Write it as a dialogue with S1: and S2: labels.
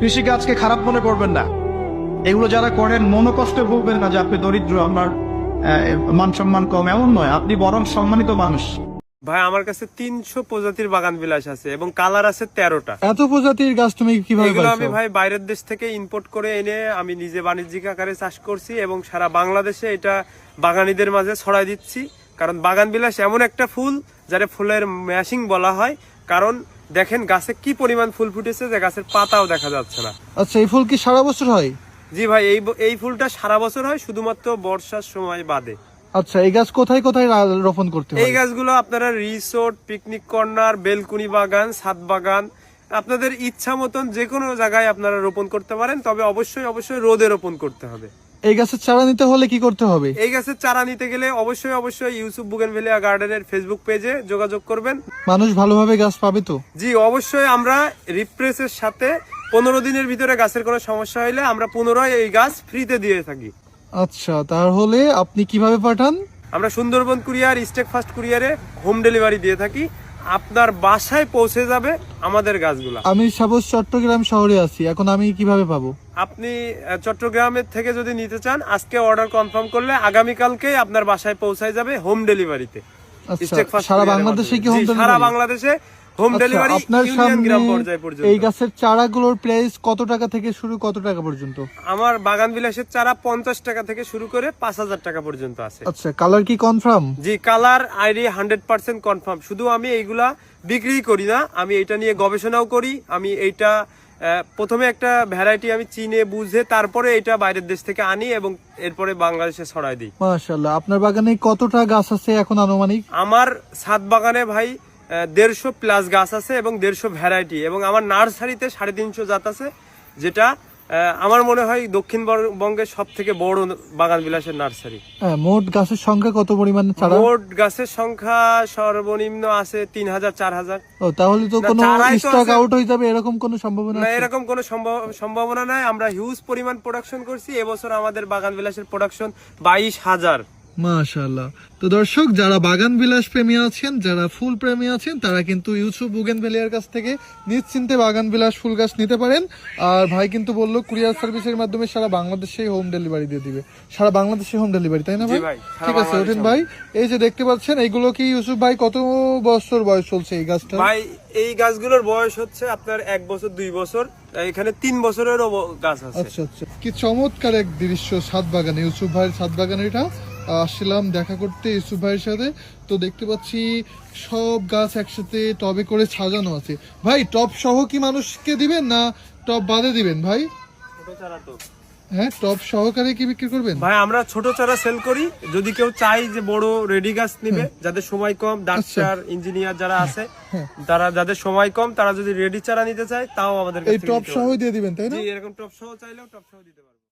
S1: কৃষিকাজকে খারাপ মনে করবেন না। এগুলো যারা করেন মনোকষ্টে ভুগবেন না যে আপনি দরিদ্র আমার মান সম্মান কম। এমন নয় আপনি বরং সম্মানিত মানুষ।
S2: ভাই আমার কাছে তিনশো প্রজাতির বাগান বিলাস আছে এবং কালার আছে তেরোটা।
S3: এত প্রজাতির গাছ তুমি কীভাবে
S2: এগুলো আমি ভাই বাইরের দেশ থেকে ইম্পোর্ট করে এনে আমি নিজে বাণিজ্যিক আকারে চাষ করছি এবং সারা বাংলাদেশে এটা বাগানিদের মাঝে ছড়াই দিচ্ছি। কারণ বাগান বিলাস এমন একটা ফুল যারে ফুলের ম্যাশিং বলা হয়। কারণ দেখেন গাছে কি পরিমাণ ফুল ফুটেছে যে গাছের পাতাও দেখা যাচ্ছে না।
S3: আচ্ছা এই ফুল কি সারা বছর হয়?
S2: জি ভাই এই এই ফুলটা সারা বছর হয় শুধুমাত্র বর্ষার সময় বাদে।
S3: আচ্ছা এই গাছ কোথায় কোথায় রোপণ করতে
S2: এই গাছগুলো আপনারা রিসোর্ট পিকনিক কর্নার বেলকুনি বাগান ছাদ বাগান আপনাদের ইচ্ছা মতন যে কোনো জায়গায় আপনারা রোপণ করতে পারেন তবে অবশ্যই অবশ্যই রোদে রোপণ করতে হবে।
S3: এই গাছের চারা নিতে হলে কি করতে হবে?
S2: এই গাছের চারা নিতে গেলে অবশ্যই অবশ্যই ইউসুফ বুগেনভেলিয়া গার্ডেনের ফেসবুক পেজে যোগাযোগ করবেন।
S3: মানুষ ভালোভাবে গাছ পাবে তো?
S2: জি অবশ্যই আমরা রিপ্রেসের সাথে পনেরো দিনের ভিতরে গাছের কোনো সমস্যা হলে আমরা পুনরায় এই গাছ ফ্রিতে দিয়ে থাকি।
S3: আচ্ছা তাহলে আপনি কীভাবে পাঠান?
S2: আমরা সুন্দরবন কুরিয়ার স্টেক ফাস্ট কুরিয়ারে হোম ডেলিভারি দিয়ে থাকি। আপনার বাসায় পৌঁছে যাবে আমাদের গাছগুলো।
S3: আমি সাপোজ চট্টগ্রাম শহরে আছি এখন আমি কীভাবে পাবো?
S2: আপনি চট্টগ্রামের থেকে যদি নিতে চান আজকে অর্ডার কনফার্ম করলে আগামীকালকে আপনার বাসায় পৌঁছায় যাবে হোম ডেলিভারিতে
S3: আচ্ছা সারা বাংলাদেশে কি হোম
S2: সারা বাংলাদেশে হোম
S3: আচ্ছা,
S2: ডেলিভারি
S3: আপনার
S2: ইউনিয়ন গ্রাম
S3: সামনে এই গাছের চারাগুলোর প্রাইস কত টাকা থেকে শুরু কত টাকা পর্যন্ত?
S2: আমার বাগান বিলাসের চারা পঞ্চাশ টাকা থেকে শুরু করে পাঁচ হাজার টাকা পর্যন্ত আছে।
S3: আচ্ছা কালার কি কনফার্ম
S2: জি colour ID hundred percent confirm শুধু আমি এইগুলা বিক্রি করি না আমি এটা নিয়ে গবেষণাও করি আমি এইটা প্রথমে একটা ভ্যারাইটি আমি চিনে বুঝে তারপরে এটা বাইরের দেশ থেকে আনি এবং এরপরে বাংলাদেশে ছড়াই দিই।
S3: মাশাআল্লাহ আপনার বাগানে কতটা গাছ আছে এখন আনুমানিক?
S2: আমার ছাদ বাগানে ভাই দেড়শো প্লাস গাছ আছে এবং দেড়শো ভ্যারাইটি এবং আমার নার্সারিতে সাড়ে তিনশো জাত আছে যেটা আমার মনে হয় দক্ষিণ বঙ্গের সব থেকে বড় বাগান বিলাসের নার্সারি।
S3: হ্যাঁ, মোট গাছের সংখ্যা কত পরিমাণে চারা
S2: মোট গাছের সংখ্যা সর্বনিম্ন আছে তিন হাজার চার হাজার।
S3: ও তাহলে তো কোনো স্টক আউট হয়ে যাবে এরকম কোনো সম্ভাবনা
S2: না এরকম কোনো সম্ভব- সম্ভাবনা নাই। আমরা হিউজ পরিমাণ প্রোডাকশন করছি। এবছর আমাদের বাগান বিলাসের প্রোডাকশন বাইশ হাজার।
S3: মাশাআল্লাহ। তো দর্শক যারা বাগান বিলাস প্রেমী আছেন যারা ফুল প্রেমী আছেন তারা কিন্তু ইউসুফ বুগেন ভ্যালিয়ার কাছ থেকে নিশ্চিন্তে বাগান বিলাস ফুল গাছ নিতে পারেন। আর ভাই কিন্তু বলল কুরিয়ার সার্ভিসের মাধ্যমে সারা বাংলাদেশে হোম ডেলিভারি দিয়ে দিবে। সারা বাংলাদেশে হোম ডেলিভারি তাই না ভাই? ঠিক আছে ওঠেন ভাই। এই যে দেখতে পাচ্ছেন এইগুলো কি ইউসুফ ভাই কত বছর বয়স চলছে এই গাছটা?
S2: ভাই এই গাছগুলোর বয়স হচ্ছে আপনার এক বছর দুই বছর। এখানে তিন বছরেরও গাছ আছে।
S3: আচ্ছা আচ্ছা। কি চমৎকার এক দৃশ্য ছাদ বাগানে ইউসুফ ভাইয়ের ছাদ বাগানে এটা। আসছিলাম দেখা করতে ইউসুফ ভাইয়ের সাথে। তো দেখতে পাচ্ছি সব গাছ একসাথে টবে করে সাজানো আছে। ভাই টব সহ কি মানুষকে দিবেন না টব বাদে দিবেন ভাই? হ্যাঁ টব সহকারে কি বিক্রি করবেন?
S2: ভাই আমরা ছোট চারা সেল করি। যদি কেউ চাই যে বড় রেডি গাছ নিবে যাদের সময় কম ডাক্তার ইঞ্জিনিয়ার যারা আছে
S3: হ্যাঁ।
S2: তারা যাদের সময় কম তারা যদি রেডি চারা নিতে চায় তাও আমাদের
S3: এই
S2: নিতে
S3: সহ দিয়ে দিবেন তাই না?
S2: এরকম টপ সহ চাইলেও টপ সহ দিতে পারবে।